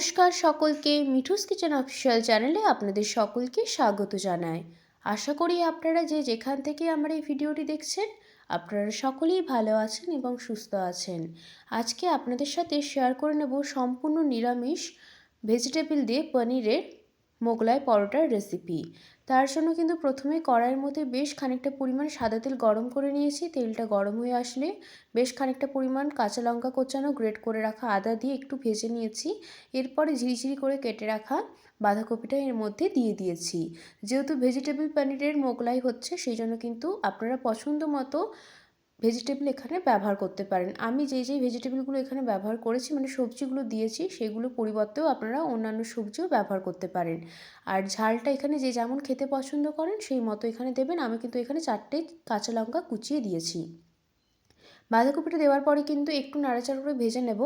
নমস্কার সকলকে Mithu's kitchen official চ্যানেলে আপনাদের সকলকে স্বাগত জানাই। আশা করি আপনারা যে যেখান থেকে আমার এই ভিডিওটি দেখছেন, আপনারা সকলেই ভালো আছেন এবং সুস্থ আছেন। আজকে আপনাদের সাথে শেয়ার করে নেব সম্পূর্ণ নিরামিষ ভেজিটেবল দিয়ে পনিরের মোগলাই পরোটার রেসিপি তার জন্য কিন্তু প্রথমে কড়াইয়ের মধ্যে বেশ খানিকটা পরিমাণ সাদা তেল গরম করে নিয়েছি। তেলটা গরম হয়ে আসলে বেশ খানিকটা পরিমাণ কাঁচা লঙ্কা কোচানো, গ্রেট করে রাখা আদা দিয়ে একটু ভেজে নিয়েছি। এরপরে ঝিরিঝিরি করে কেটে রাখা বাঁধাকপিটা এর মধ্যে দিয়ে দিয়েছি। যেহেতু ভেজিটেবল পনিরের মোগলাই হচ্ছে, সেই জন্য কিন্তু আপনারা পছন্দ মতো ভেজিটেবল এখানে ব্যবহার করতে পারেন। আমি যেই যেই ভেজিটেবলগুলো এখানে ব্যবহার করেছি মানে সবজিগুলো দিয়েছি, সেগুলো পরিবর্তেও আপনারা অন্যান্য সবজিও ব্যবহার করতে পারেন। আর ঝালটা এখানে যে যেমন খেতে পছন্দ করেন, সেই মতো এখানে দেবেন। আমি কিন্তু এখানে চারটে কাঁচা লঙ্কা কুচিয়ে দিয়েছি। বাঁধাকপিটা দেওয়ার পরে কিন্তু একটু নাড়াচাড়া করে ভেজে নেব।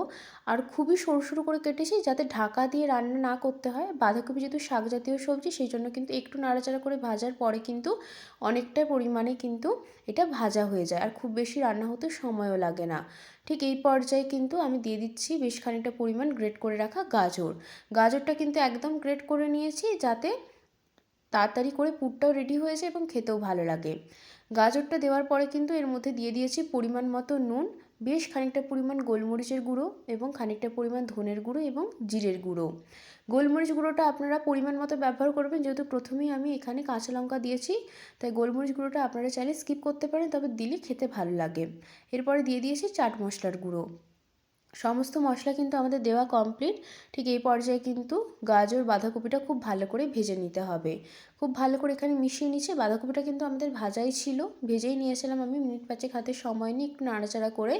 আর খুবই সরু সরু করে কেটেছি যাতে ঢাকা দিয়ে রান্না না করতে হয়, বাঁধাকপি যেহেতু শাক জাতীয় সবজি সেই জন্য কিন্তু একটু নাড়াচাড়া করে ভাজার পরে কিন্তু অনেকটা পরিমাণে কিন্তু এটা ভাজা হয়ে যায়। আর খুব বেশি রান্না হতে সময়ও লাগে না। ঠিক এই পর্যায়ে কিন্তু আমি দিয়ে দিচ্ছি বেশ খানিকটা পরিমাণ গ্রেট করে রাখা গাজর। গাজরটা কিন্তু একদম গ্রেট করে নিয়েছি যাতে তাড়াতাড়ি করে পুরটাও রেডি হয়ে যায় এবং খেতেও ভালো লাগে। গাজরটা দেওয়ার পরে কিন্তু এর মধ্যে দিয়ে দিয়েছি পরিমাণ মতো নুন, বেশ খানিকটা পরিমাণ গোলমরিচের গুঁড়ো এবং খানিকটা পরিমাণ ধনের গুঁড়ো এবং জিরের গুঁড়ো। গোলমরিচ গুঁড়োটা আপনারা পরিমাণ মতো ব্যবহার করবেন, যেহেতু প্রথমেই আমি এখানে কাঁচা লঙ্কা দিয়েছি, তাই গোলমরিচ গুঁড়োটা আপনারা চাইলে স্কিপ করতে পারেন, তবে দিলে খেতে ভালো লাগে। এরপরে দিয়ে দিয়েছি চাট মশলার গুঁড়ো। সমস্ত মশলা কিন্তু আমাদের দেওয়া কমপ্লিট ঠিক এই পর্যায়ে কিন্তু গাজর, বাঁধাকপিটা খুব ভালো করে ভেজে নিতে হবে। খুব ভালো করে এখানে মিশিয়ে নিচ্ছে বাঁধাকপিটা কিন্তু আমাদের ভাজাই ছিল। ভেজেই নিয়েছিলাম আমি। মিনিট পাঁচেক হাতে সময় নিয়ে একটু নাড়াচাড়া করে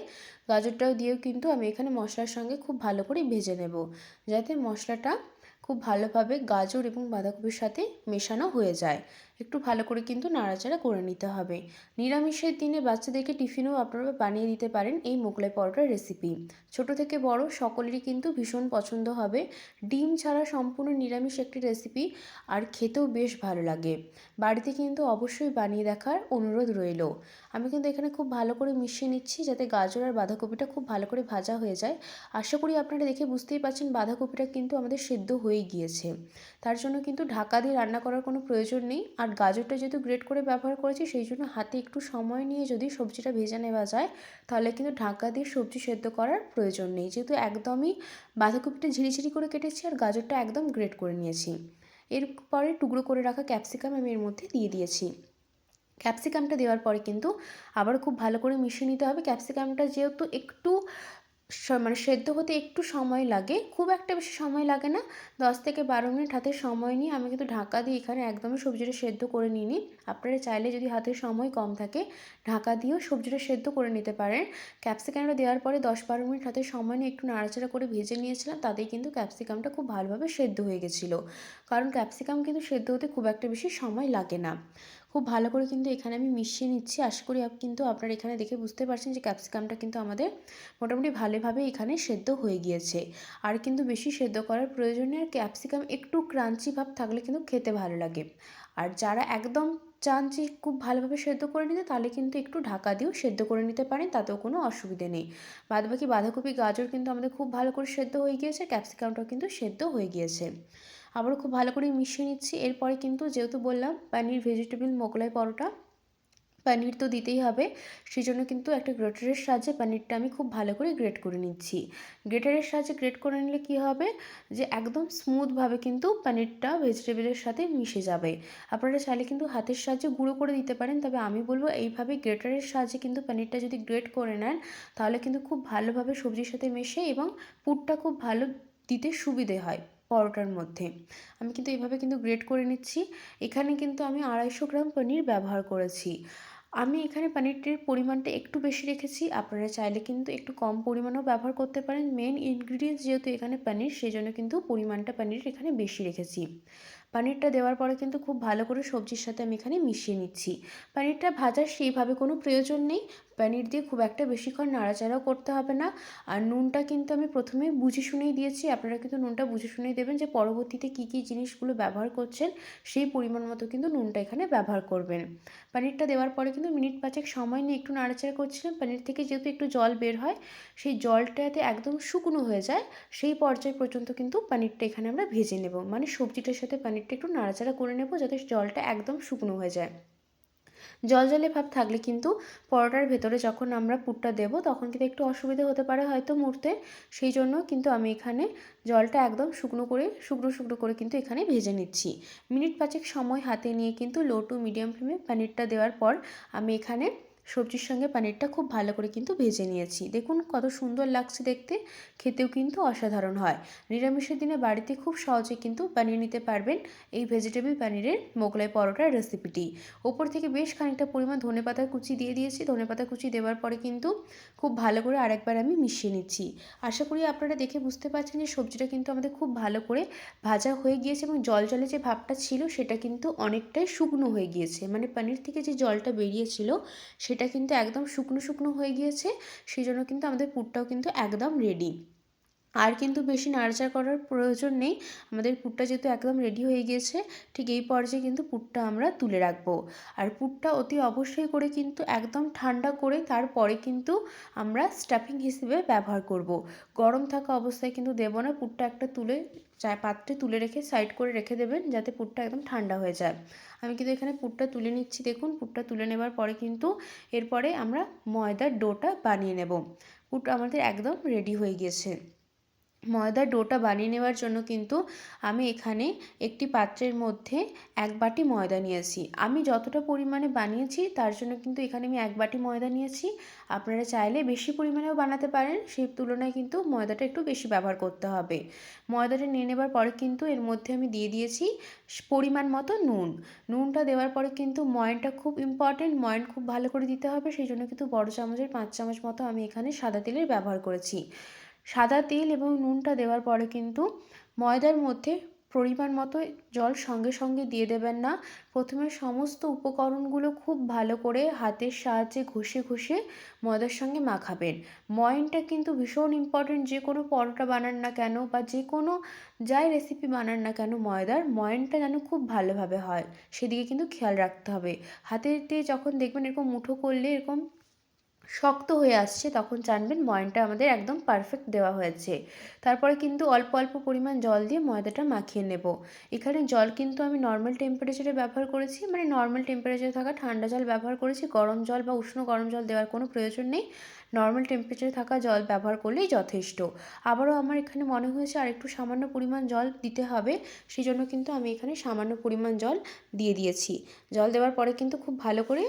গাজরটাও দিয়েও কিন্তু আমি এখানে মশলার সঙ্গে খুব ভালো করে ভেজে নেব। যাতে মশলাটা খুব ভালোভাবে গাজর এবং বাঁধাকপির সাথে মেশানো হয়ে যায়। একটু ভালো করে কিন্তু নাড়াচাড়া করে নিতে হবে। নিরামিষের দিনে বাচ্চাদেরকে টিফিনেও আপনারা বানিয়ে দিতে পারেন এই মোগলাই পরোটার রেসিপি ছোট থেকে বড় সকলেরই কিন্তু ভীষণ পছন্দ হবে। ডিম ছাড়া সম্পূর্ণ নিরামিষ একটি রেসিপি আর খেতেও বেশ ভালো লাগে। বাড়িতে কিন্তু অবশ্যই বানিয়ে দেখার অনুরোধ রইল। আমি কিন্তু এখানে খুব ভালো করে মিশিয়ে নিচ্ছি যাতে গাজর আর বাঁধাকপিটা খুব ভালো করে ভাজা হয়ে যায়। আশা করি আপনারা দেখে বুঝতেই পারছেন বাঁধাকপিটা কিন্তু আমাদের সেদ্ধ হয়ে গিয়েছে। তার জন্য কিন্তু ঢাকা দিয়ে রান্না করার কোনো প্রয়োজন নেই। আর গাজরটা যেহেতু গ্রেট করে ব্যবহার করেছি, সেই জন্য হাতে একটু সময় নিয়ে যদি সবজিটা ভেজে নেওয়া যায়, তাহলে কিন্তু ঢাকা দিয়ে সবজি সেদ্ধ করার প্রয়োজন নেই। যেহেতু একদমই বাঁধাকপিটা ঝিরিঝিরি করে কেটেছি আর গাজরটা একদম গ্রেট করে নিয়েছি। এরপরে টুকরো করে রাখা ক্যাপসিকাম আমি এর মধ্যে দিয়ে দিয়েছি। ক্যাপসিকামটা দেওয়ার পরে কিন্তু আবার খুব ভালো করে মিশিয়ে নিতে হবে। ক্যাপসিকামটা যেহেতু একটু মানে সেদ্ধ হতে একটু সময় লাগে, খুব একটা বেশি সময় লাগে না। দশ থেকে বারো মিনিট হাতে সময় নিয়ে আমি কিন্তু ঢাকা দিয়ে এখানে একদমই সবজিটা সেদ্ধ করে নিই আপনারা চাইলে যদি হাতে সময় কম থাকে, ঢাকা দিয়েও সবজিটা সেদ্ধ করে নিতে পারেন। ক্যাপসিকামটা দেওয়ার পরে দশ বারো মিনিট হাতে সময় নিয়ে একটু নাড়াচাড়া করে ভেজে নিয়েছিলাম, তাতেই কিন্তু ক্যাপসিকামটা খুব ভালোভাবে সেদ্ধ হয়ে গেছিল। কারণ ক্যাপসিকাম কিন্তু সেদ্ধ হতে খুব একটা বেশি সময় লাগে না। খুব ভালো করে কিন্তু এখানে আমি মিশিয়ে নিচ্ছি। আশা করি কিন্তু আপনারা এখানে দেখে বুঝতে পারছেন যে ক্যাপসিকামটা কিন্তু আমাদের মোটামুটি ভালোভাবে এখানে সেদ্ধ হয়ে গিয়েছে। আর কিন্তু বেশি সেদ্ধ করার প্রয়োজন আর ক্যাপসিকাম একটু ক্রাঞ্চি ভাব থাকলে কিন্তু খেতে ভালো লাগে। আর যারা একদম চান যে খুব ভালোভাবে সেদ্ধ করে নিতে তাহলে কিন্তু একটু ঢাকা দিয়েও সেদ্ধ করে নিতে পারেন, তাতেও কোনো অসুবিধে নেই। বাদবাকি বাঁধাকপি গাজর কিন্তু আমাদের খুব ভালো করে সেদ্ধ হয়ে গিয়েছে, ক্যাপসিকামটাও কিন্তু সেদ্ধ হয়ে গিয়েছে। আবারও খুব ভালো করে মিশিয়ে নিচ্ছি। এরপরে কিন্তু যেহেতু বললাম, পানির ভেজিটেবল মোগলাই পরোটা, পানির তো দিতেই হবে। সেই জন্য কিন্তু একটা গ্রেটারের সাহায্যে পানিরটা আমি খুব ভালো করে গ্রেট করে নিচ্ছি। গ্রেটারের সাহায্যে গ্রেট করে নিলে কী হবে? যে একদম স্মুথভাবে কিন্তু পানিরটা ভেজিটেবলের সাথে মিশে যাবে। আপনারা চাইলে কিন্তু হাতের সাহায্যে গুঁড়ো করে দিতে পারেন, তবে আমি বলব এইভাবে গ্রেটারের সাহায্যে কিন্তু পানিরটা যদি গ্রেট করে নেন, তাহলে কিন্তু খুব ভালোভাবে সবজির সাথে মেশে এবং পুরটা খুব ভালো দিতে সুবিধে হয়। পরোটার মধ্যে। আমি কিন্তু এইভাবে কিন্তু গ্রেট করে নিচ্ছি। এখানে কিন্তু আমি আড়াইশো গ্রাম পনির ব্যবহার করেছি। আমি এখানে পানিরটির পরিমাণটা একটু বেশি রেখেছি। আপনারা চাইলে কিন্তু একটু কম পরিমাণেও ব্যবহার করতে পারেন। মেন ইনগ্রিডিয়েন্টস যেহেতু এখানে পানির সেই জন্য কিন্তু পরিমাণটা পানির এখানে বেশি রেখেছি। পানিরটা দেওয়ার পরে কিন্তু খুব ভালো করে সবজির সাথে আমি এখানে মিশিয়ে নিচ্ছি। পানিরটা ভাজার সেইভাবে কোনো প্রয়োজন নেই। পনির দিয়ে খুব একটা বেশিক্ষণ নাড়াচাড়াও করতে হবে না। আর নুনটা কিন্তু আমি প্রথমে বুঝে শুনেই দিয়েছি। আপনারা কিন্তু নুনটা বুঝে শুনেই দেবেন যে পরবর্তীতে কী কী জিনিসগুলো ব্যবহার করছেন, সেই পরিমাণ মতো কিন্তু নুনটা এখানে ব্যবহার করবেন। পনিরটা দেওয়ার পরে কিন্তু মিনিট পাঁচেক সময় নিয়ে একটু নাড়াচাড়া করছিলাম। পনির থেকে যেহেতু একটু জল বের হয়, সেই জলটাতে একদম শুকনো হয়ে যায়, সেই পর্যায় পর্যন্ত কিন্তু পনিরটা এখানে আমরা ভেজে নেব। মানে সবজিটার সাথে পনিরটা একটু নাড়াচাড়া করে নেব যাতে জলটা একদম শুকনো হয়ে যায়। জল জলে ভাব থাকলে কিন্তু পরোটার ভেতরে যখন আমরা পুরটা দেব, তখন কিন্তু একটু অসুবিধা হতে পারে হয়তো মুহূর্তে সেই জন্য কিন্তু আমি এখানে জলটা একদম শুকনো করে, শুকনো শুকনো করে কিন্তু এখানে ভেজে নিচ্ছি। মিনিট পাঁচেক সময় হাতে নিয়ে কিন্তু লো টু মিডিয়াম ফ্লেমে পানিরটা দেওয়ার পর আমি এখানে সবজির সঙ্গে পানিরটা খুব ভালো করে কিন্তু ভেজে নিয়েছি। দেখুন কত সুন্দর লাগছে দেখতে, খেতেও কিন্তু অসাধারণ হয়। নিরামিষের দিনে বাড়িতে খুব সহজে কিন্তু বানিয়ে নিতে পারবেন এই ভেজিটেবল পানিরের মোগলাই পরোটার রেসিপিটি ওপর থেকে বেশ খানিকটা পরিমাণ ধনে পাতার কুচি দিয়ে দিয়েছি। ধনে পাতা কুচি দেওয়ার পরে কিন্তু খুব ভালো করে আরেকবার আমি মিশিয়ে নিচ্ছি। আশা করি আপনারা দেখে বুঝতে পারছেন যে সবজিটা কিন্তু আমাদের খুব ভালো করে ভাজা হয়ে গিয়েছে এবং জল জলে যে ভাবটা ছিল সেটা কিন্তু অনেকটাই শুকনো হয়ে গিয়েছে। মানে পানির থেকে যে জলটা বেরিয়েছিল সে সেটা কিন্তু একদম শুকনো শুকনো হয়ে গিয়েছে, সেই জন্য কিন্তু আমাদের পুরটাও কিন্তু একদম রেডি আর কিন্তু বেশি নাড়াচাড়া করার প্রয়োজন নেই। আমাদের পুরটা যেহেতু একদম রেডি হয়ে গিয়েছে, ঠিক এই পর্যায়ে কিন্তু পুরটা আমরা তুলে রাখব। আর পুরটা অতি অবশ্যই করে কিন্তু একদম ঠান্ডা করে তারপরে কিন্তু আমরা স্টাফিং হিসেবে ব্যবহার করব। গরম থাকা অবস্থায় কিন্তু দেবো না, পুরটা একটা তুলে চায় পাত্রে তুলে রেখে সাইড করে রেখে দেবেন যাতে পুরটা একদম ঠান্ডা হয়ে যায়। আমি কিন্তু এখানে পুরটা তুলে নিচ্ছি, দেখুন। পুরটা তুলে নেবার পরে কিন্তু এরপরে আমরা ময়দার ডোটা বানিয়ে নেব। পুরটা আমাদের একদম রেডি হয়ে গিয়েছে। ময়দার ডোটা বানিয়ে নেওয়ার জন্য কিন্তু আমি এখানে একটি পাত্রের মধ্যে এক বাটি ময়দা নিয়েছি। আমি যতটা পরিমাণে বানিয়েছি তার জন্য কিন্তু এখানে আমি এক বাটি ময়দা নিয়েছি। আপনারা চাইলে বেশি পরিমাণেও বানাতে পারেন, সেই তুলনায় কিন্তু ময়দাটা একটু বেশি ব্যবহার করতে হবে। ময়দাটা নিয়ে নেবার পরে কিন্তু এর মধ্যে আমি দিয়ে দিয়েছি পরিমাণ মতো নুন। নুনটা দেওয়ার পরে কিন্তু ময়নটা খুব ইম্পর্টেন্ট ময়ন খুব ভালো করে দিতে হবে, সেই জন্য কিন্তু বড় চামচের পাঁচ চামচ মতো আমি এখানে সাদা তেলের ব্যবহার করেছি। সাদা তেল এবং নুনটা দেওয়ার পরে কিন্তু ময়দার মধ্যে পরিমাণ মতো জল সঙ্গে সঙ্গে দিয়ে দেবেন না। প্রথমে সমস্ত উপকরণগুলো খুব ভালো করে হাতের সাহায্যে ঘষে ঘষে ময়দার সঙ্গে মাখাবেন। ময়নটা কিন্তু ভীষণ ইম্পর্টেন্ট যে কোনো পরোটা বানান না কেন বা যে কোনো যাই রেসিপি বানান না কেন ময়দার, ময়নটা যেন খুব ভালোভাবে হয়। সেদিকে কিন্তু খেয়াল রাখতে হবে। হাতেতে যখন দেখবেন এরকম মুঠো করলে এরকম শক্ত হয়ে আসছে, তখন জানবেন ময়নটা আমাদের একদম পারফেক্ট দেওয়া হয়েছে। তারপরে কিন্তু অল্প অল্প পরিমাণ জল দিয়ে ময়দাটা মাখিয়ে নেব। এখানে জল কিন্তু আমি নর্মাল টেম্পারেচারে ব্যবহার করেছি মানে নর্মাল টেম্পারেচারে থাকা ঠান্ডা জল ব্যবহার করেছি, গরম জল বা উষ্ণ গরম জল দেওয়ার কোনো প্রয়োজন নেই। নর্মাল টেম্পারেচারে থাকা জল ব্যবহার করলেই যথেষ্ট। আবারও আমার এখানে মনে হয়েছে আর একটু সামান্য পরিমাণ জল দিতে হবে সেই জন্য কিন্তু আমি এখানে সামান্য পরিমাণ জল দিয়ে দিয়েছি। জল দেওয়ার পরে কিন্তু খুব ভালো করে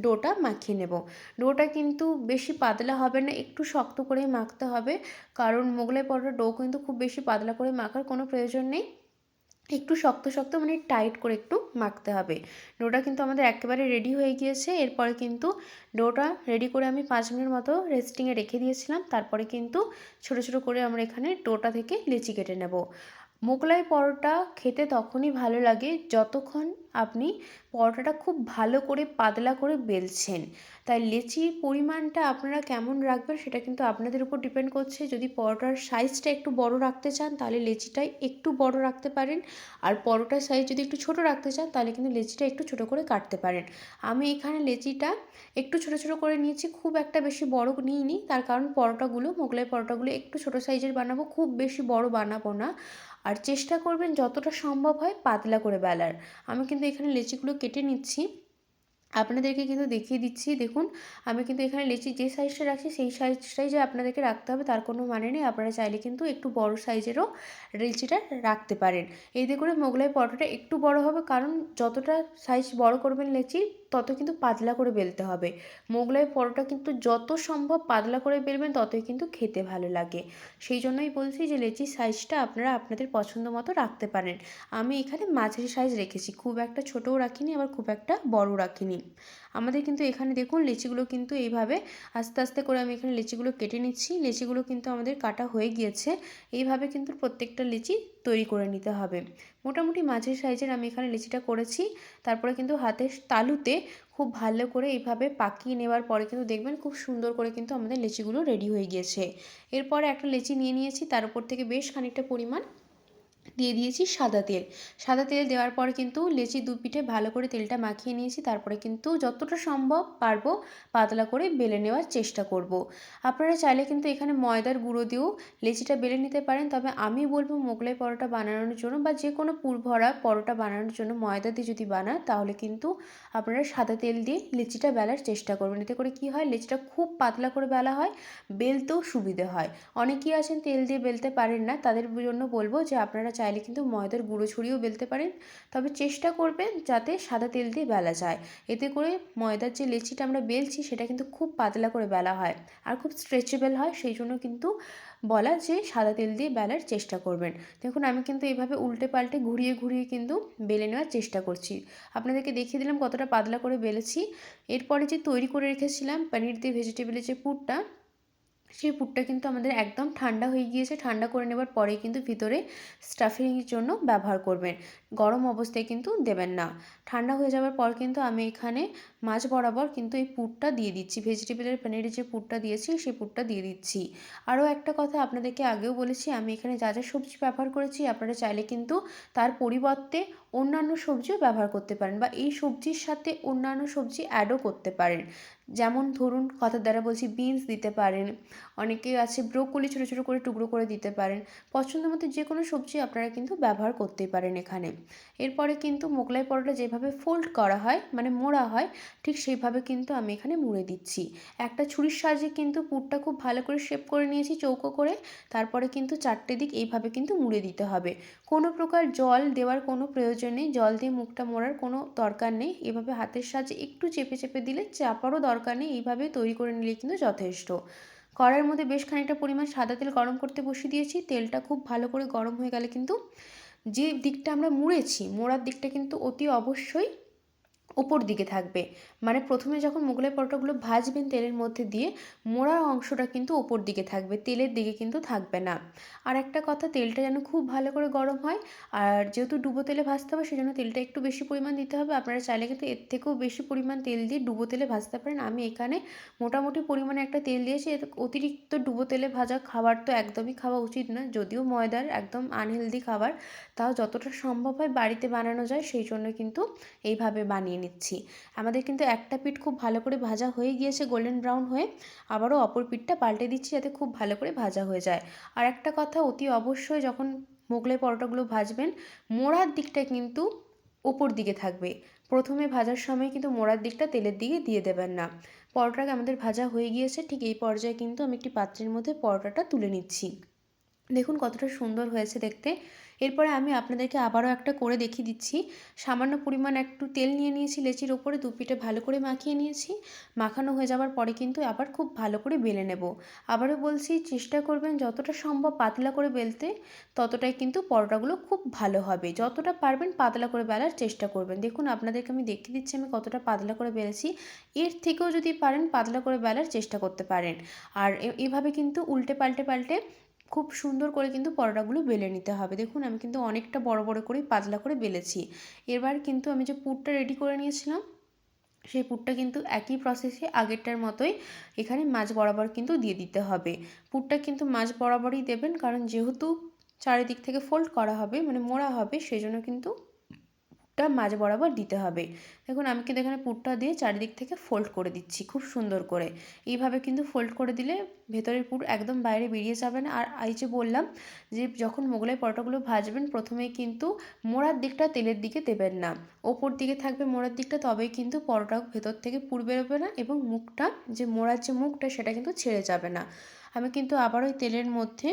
ডোটা মাখিয়ে নেব। ডোটা কিন্তু বেশি পাতলা হবে না, একটু শক্ত করেই মাখতে হবে। কারণ মোগলাই পরোটা ডো কিন্তু খুব বেশি পাতলা করে মাখার কোনো প্রয়োজন নেই। একটু শক্ত শক্ত মানে টাইট করে একটু মাখতে হবে। ডোটা কিন্তু আমাদের একেবারে রেডি হয়ে গিয়েছে। এরপরে কিন্তু ডোটা রেডি করে আমি পাঁচ মিনিট মতো রেস্টিংয়ে রেখে দিয়েছিলাম। তারপরে কিন্তু ছোটো ছোটো করে আমরা এখানে ডোটা থেকে লিচি কেটে নেব। মোগলাই পরোটা খেতে তখনই ভালো লাগে যতক্ষণ আপনি পরোটাটা খুব ভালো করে পাতলা করে বেলছেন। তাই লেচির পরিমাণটা আপনারা কেমন রাখবেন সেটা কিন্তু আপনাদের উপর ডিপেন্ড করছে। যদি পরোটার সাইজটা একটু বড় রাখতে চান তাহলে লেচিটাই একটু বড় রাখতে পারেন। আর পরোটার সাইজ যদি একটু ছোট রাখতে চান তাহলে কিন্তু লেচিটা একটু ছোট করে কাটতে পারেন। আমি এখানে লেচিটা একটু ছোট ছোট করে নিয়েছি, খুব একটা বেশি বড় নিইনি। তার কারণ পরোটাগুলো, মোগলাই পরোটাগুলো একটু ছোট সাইজের বানাবো, খুব বেশি বড় বানাবো না। আর চেষ্টা করবেন যতটা সম্ভব হয় পাতলা করে বেলার। আমি কিন্তু এখানে লেচিগুলো কেটে নিচ্ছি। আপনাদেরকে কিন্তু দেখিয়ে দিচ্ছি, দেখুন। আমি কিন্তু এখানে লেচি যে সাইজটা রাখছি, সেই সাইজটাই যে আপনাদেরকে রাখতে হবে তার কোনো মানে নেই। আপনারা চাইলে কিন্তু একটু বড় সাইজেরও লেচিটা রাখতে পারেন। এতে করে মোগলাই পরোটাটা একটু বড় হবে, কারণ যতটা সাইজ বড় করবেন লেচি তত কিন্তু পাতলা করে বেলতে হবে। মোগলাই পরোটা কিন্তু যত সম্ভব পাতলা করে বেলবেন, ততই কিন্তু খেতে ভালো লাগে। সেই জন্যই বলছি যে, লেচির সাইজটা আপনারা আপনাদের পছন্দ মতো রাখতে পারেন। আমি এখানে মাঝারি সাইজ রেখেছি, খুব একটা ছোটও রাখিনি, আবার খুব একটা বড়ও রাখিনি। আমাদের কিন্তু এখানে দেখুন লিচিগুলো কিন্তু এইভাবে আস্তে আস্তে করে আমি এখানে লিচিগুলো কেটে নিচ্ছি। লিচিগুলো কিন্তু আমাদের কাটা হয়ে গিয়েছে। এইভাবে কিন্তু প্রত্যেকটা লিচি তৈরি করে নিতে হবে। মোটামুটি মাঝের সাইজের আমি এখানে লিচিটা করেছি। তারপরে কিন্তু হাতের তালুতে খুব ভালো করে এইভাবে পাকিয়ে নেওয়ার পরে কিন্তু দেখবেন খুব সুন্দর করে কিন্তু আমাদের লিচিগুলো রেডি হয়ে গিয়েছে। এরপরে একটা লিচি নিয়ে নিয়েছি। তার উপর থেকে বেশ খানিকটা পরিমাণ দিয়ে দিয়েছি সাদা তেল। সাদা তেল দেওয়ার পর কিন্তু লেচি দু পিঠে ভালো করে তেলটা মাখিয়ে নিয়েছি, তারপরে কিন্তু যতটা সম্ভব পারব পাতলা করে বেলে নেওয়ার চেষ্টা করব। আপনারা চাইলে কিন্তু এখানে ময়দার গুঁড়ো দিয়েও লেচিটা বেলে নিতে পারেন, তবে আমি বলব মোগলাই পরোটা বানানোর জন্য বা যে কোনো পুর ভরা পরোটা বানানোর জন্য ময়দা দিয়ে যদি বানান, তাহলে কিন্তু আপনারা সাদা তেল দিয়ে লেচিটা বেলার চেষ্টা করবেন। এতে করে কি হয়, লেচিটা খুব পাতলা করে বেলা হয়, বেলতেও সুবিধে হয়। অনেকেই আছেন তেল দিয়ে বেলতে পারেন না, তাদের জন্য বলব যে আপনারা চাইলে কিন্তু ময়দার গুঁড়ো ছড়িয়েও বেলতে পারেন। তবে চেষ্টা করবেন যাতে সাদা তেল দিয়ে বেলা যায়। এতে করে ময়দার যে লেচিটা আমরা বেলছি সেটা কিন্তু খুব পাতলা করে বেলা হয় আর খুব স্ট্রেচেবল হয়। সেই জন্য কিন্তু বলা যে সাদা তেল দিয়ে বেলার চেষ্টা করবেন। দেখুন, আমি কিন্তু এভাবে উল্টে পাল্টে ঘুরিয়ে ঘুরিয়ে কিন্তু বেলে নেওয়ার চেষ্টা করছি। আপনাদেরকে দেখিয়ে দিলাম কতটা পাতলা করে বেলেছি। এরপরে যে তৈরি করে রেখেছিলাম, পনির দিয়ে ভেজিটেবলের যে পুরটা সেই পুরটা কিন্তু আমাদের একদম ঠান্ডা হয়ে গিয়েছে। ঠান্ডা করে নেবার পরেই কিন্তু ভিতরে স্টাফিংয়ের জন্য ব্যবহার করবেন। গরম অবস্থায় কিন্তু দেবেন না। ঠান্ডা হয়ে যাওয়ার পর কিন্তু আমি এখানে মাছ বরাবর কিন্তু এই পুরটা দিয়ে দিচ্ছি। ভেজিটেবলের পনিরের যে পুরটা দিয়েছি, সেই পুরটা দিয়ে দিচ্ছি। আরও একটা কথা আপনাদেরকে আগেও বলেছি, আমি এখানে যা যা সবজি ব্যবহার করেছি, আপনারা চাইলে কিন্তু তার পরিবর্তে অন্যান্য সবজিও ব্যবহার করতে পারেন বা এই সবজির সাথে অন্যান্য সবজি অ্যাডও করতে পারেন। যেমন ধরুন, কথার দ্বারা বলছি বিনস দিতে পারেন অনেকে আছে ব্রোকলি ছোটো ছোটো করে টুকরো করে দিতে পারেন, পছন্দ মতো যে কোনো সবজি আপনারা কিন্তু ব্যবহার করতেই পারেন এখানে। এরপরে কিন্তু মোগলাই পরোটা যেভাবে ফোল্ড করা হয় মানে মোড়া হয়, ঠিক সেইভাবে কিন্তু আমি এখানে মুড়ে দিচ্ছি। একটা ছুরির সাহায্যে কিন্তু পুরটা খুব ভালো করে শেপ করে নিয়েছি চৌকো করে, তারপরে কিন্তু চারটে দিক এইভাবে কিন্তু মুড়ে দিতে হবে। কোনো প্রকার জল দেওয়ার কোনো প্রয়োজন নেই, জল দিয়ে মুখটা মোড়ার কোনো দরকার নেই। এভাবে হাতের সাহায্যে একটু চেপে চেপে দিলে চাপারও দরকার নেই, এইভাবে তৈরি করে নিলে কিন্তু যথেষ্ট। কড়াইয়ের মধ্যে বেশ খানিকটা পরিমাণ সাদা তেল গরম করতে বসিয়ে দিয়েছি। তেলটা খুব ভালো করে গরম হয়ে গেলে কিন্তু যে দিকটা আমরা মুড়েছি, মোড়ার দিকটা কিন্তু অতি অবশ্যই ওপর দিকে থাকবে। মানে প্রথমে যখন মোগলাই পরোটাগুলো ভাজবেন তেলের মধ্যে দিয়ে, মোড়ার অংশটা কিন্তু ওপর দিকে থাকবে, তেলের দিকে কিন্তু থাকবে না। আর একটা কথা, তেলটা যেন খুব ভালো করে গরম হয়, আর যেহেতু ডুবো তেলে ভাজতে হবে, সেজন্য তেলটা একটু বেশি পরিমাণ দিতে হবে। আপনারা চাইলে কিন্তু এর থেকেও বেশি পরিমাণ তেল দিয়ে ডুবো তেলে ভাজতে পারেন। আমি এখানে মোটামুটি পরিমাণে একটা তেল দিয়েছি। অতিরিক্ত ডুবো তেলে ভাজা খাবার তো একদমই খাওয়া উচিত না যদিও ময়দার একদম আনহেলদি খাবার, তাও যতটা সম্ভব হয় বাড়িতে বানানো যায়, সেই জন্য কিন্তু এইভাবে বানিয়ে নিচ্ছি। আমাদের কিন্তু একটা পিঠ খুব ভালো করে ভাজা হয়ে গিয়েছে গোল্ডেন ব্রাউন হয়ে। আবারও অপর পিঠটা পাল্টে দিচ্ছি যাতে খুব ভালো করে ভাজা হয়ে যায়। আর একটা কথা, অতি অবশ্যই যখন মোগলাই পরোটাগুলো ভাজবেন, মোড়ার দিকটা কিন্তু ওপর দিকে থাকবে। প্রথমে ভাজার সময় কিন্তু মোড়ার দিকটা তেলের দিকে দিয়ে দেবেন না। পরোটাকে আমাদের ভাজা হয়ে গিয়েছে, ঠিক এই পর্যায়ে কিন্তু আমি একটি পাত্রের মধ্যে পরোটাটা তুলে নিচ্ছি। দেখুন কতটা সুন্দর হয়েছে দেখতে। এরপরে আমি আপনাদেরকে আবারও একটা করে দেখিয়ে দিচ্ছি। সামান্য পরিমাণ একটু তেল নিয়ে নিয়েছি, লেচির ওপরে দু পিঠে ভালো করে মাখিয়ে নিয়েছি। মাখানো হয়ে যাওয়ার পরে কিন্তু আবার খুব ভালো করে বেলে নেব। আবারও বলছি, চেষ্টা করবেন যতটা সম্ভব পাতলা করে বেলতে, ততটাই কিন্তু পরোটাগুলো খুব ভালো হবে। যতটা পারবেন পাতলা করে বেলার চেষ্টা করবেন। দেখুন, আপনাদেরকে আমি দেখিয়ে দিচ্ছি আমি কতটা পাতলা করে বেলেছি। এর থেকেও যদি পারেন পাতলা করে বেলার চেষ্টা করতে পারেন। আর এভাবে কিন্তু উল্টে পাল্টে পাল্টে খুব সুন্দর করে কিন্তু পরোটাগুলো বেলে নিতে হবে। দেখুন, আমি কিন্তু অনেকটা বড় বড় করে পাতলা করে বেলেছি। এবার কিন্তু আমি যে পুরটা রেডি করে নিয়েছিলাম, সেই পুরটা কিন্তু একই প্রসেসে আগেরটার মতোই এখানে মাছ বরাবর কিন্তু দিয়ে দিতে হবে। পুরটা কিন্তু মাছ বরাবরই দেবেন, কারণ যেহেতু চারিদিক থেকে ফোল্ড করা হবে মানে মোড়া হবে সেই জন্য কিন্তু পুরটা মাঝ বরাবর দিতে হবে। দেখুন, আমি কিন্তু এখানে পুরটা দিয়ে চারিদিক থেকে ফোল্ড করে দিচ্ছি খুব সুন্দর করে। এইভাবে কিন্তু ফোল্ড করে দিলে ভেতরের পুর একদম বাইরে বেরিয়ে যাবে না। আর এই যে বললাম যে যখন মোগলাই পরোটাগুলো ভাজবেন, প্রথমেই কিন্তু মোড়ার দিকটা তেলের দিকে দেবেন না। ওপর দিকে থাকবে মোড়ার দিকটা, তবেই কিন্তু পরোটা ভেতর থেকে পুর বেরোবে না এবং মুখটা, যে মোড়ার যে মুখটা, সেটা কিন্তু ছেড়ে যাবে না। আমি কিন্তু আবার ওই তেলের মধ্যে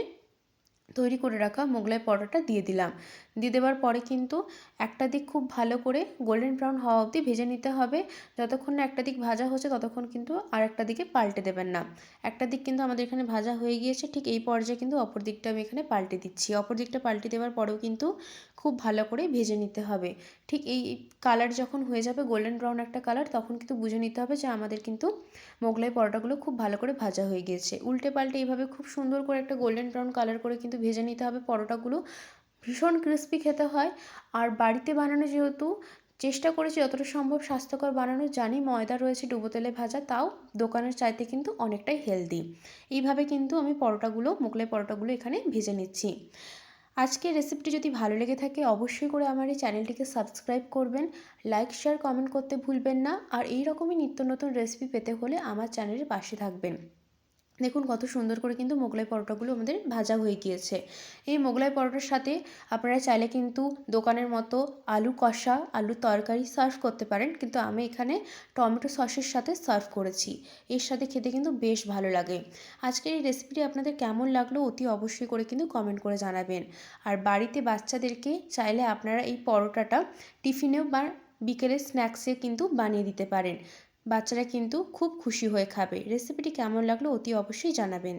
তৈরি করে রাখা মোগলাই পরোটাটা দিয়ে দিলাম। দিয়ে দেওয়ার পরে কিন্তু একটা দিক খুব ভালো করে গোল্ডেন ব্রাউন হওয়া অবধি ভেজে নিতে হবে। যতক্ষণ না একটা দিক ভাজা হচ্ছে ততক্ষণ কিন্তু আর একটা দিকে পাল্টে দেবেন না। একটা দিক কিন্তু আমাদের এখানে ভাজা হয়ে গিয়েছে, ঠিক এই পর্যায়ে কিন্তু অপর দিকটা আমি এখানে পাল্টে দিচ্ছি। অপর দিকটা পাল্টে দেওয়ার পরেও কিন্তু খুব ভালো করে ভেজে নিতে হবে। ঠিক এই কালার যখন হয়ে যাবে গোল্ডেন ব্রাউন একটা কালার তখন কিন্তু বুঝে নিতে হবে যে আমাদের কিন্তু মোগলাই পরোটাগুলো খুব ভালো করে ভাজা হয়ে গিয়েছে উল্টে পাল্টে এইভাবে খুব সুন্দর করে একটা গোল্ডেন ব্রাউন কালার করে কিন্তু ভেজে নিতে হবে পরোটাগুলো। ভীষণ ক্রিস্পি খেতে হয়। আর বাড়িতে বানানো যেহেতু, চেষ্টা করেছি যতটা সম্ভব স্বাস্থ্যকর বানানো। জানি ময়দা রয়েছে ডুবো তেলে ভাজা, তাও দোকানের চাইতে কিন্তু অনেকটাই হেলদি এইভাবে কিন্তু আমি পরোটাগুলো, মোগলাই পরোটাগুলো এখানে ভেজে নিচ্ছি। আজকের রেসিপিটি যদি ভালো লেগে থাকে, অবশ্যই করে আমার এই চ্যানেলটিকে সাবস্ক্রাইব করবেন লাইক শেয়ার কমেন্ট করতে ভুলবেন না। আর এই রকমই নিত্য নতুন রেসিপি পেতে হলে আমার চ্যানেলের পাশে থাকবেন। দেখুন কত সুন্দর করে কিন্তু মোগলাই পরোটাগুলো আমাদের ভাজা হয়ে গিয়েছে। এই মোগলাই পরোটার সাথে আপনারা চাইলে কিন্তু দোকানের মতো আলু কষা, আলু তরকারি সার্ভ করতে পারেন। কিন্তু আমি এখানে টমেটো সসের সাথে সার্ভ করেছি। এর সাথে খেতে কিন্তু বেশ ভালো লাগে। আজকের এই রেসিপিটি আপনাদের কেমন লাগল অতি অবশ্যই করে কিন্তু কমেন্ট করে জানাবেন। আর বাড়িতে বাচ্চাদেরকে চাইলে আপনারা এই পরোটাটা টিফিনেও বা বিকেলের স্ন্যাক্সে কিন্তু বানিয়ে দিতে পারেন। বাচ্চারা কিন্তু খুব খুশি হয়ে খাবে। রেসিপিটি কেমন লাগল অতি অবশ্যই জানাবেন।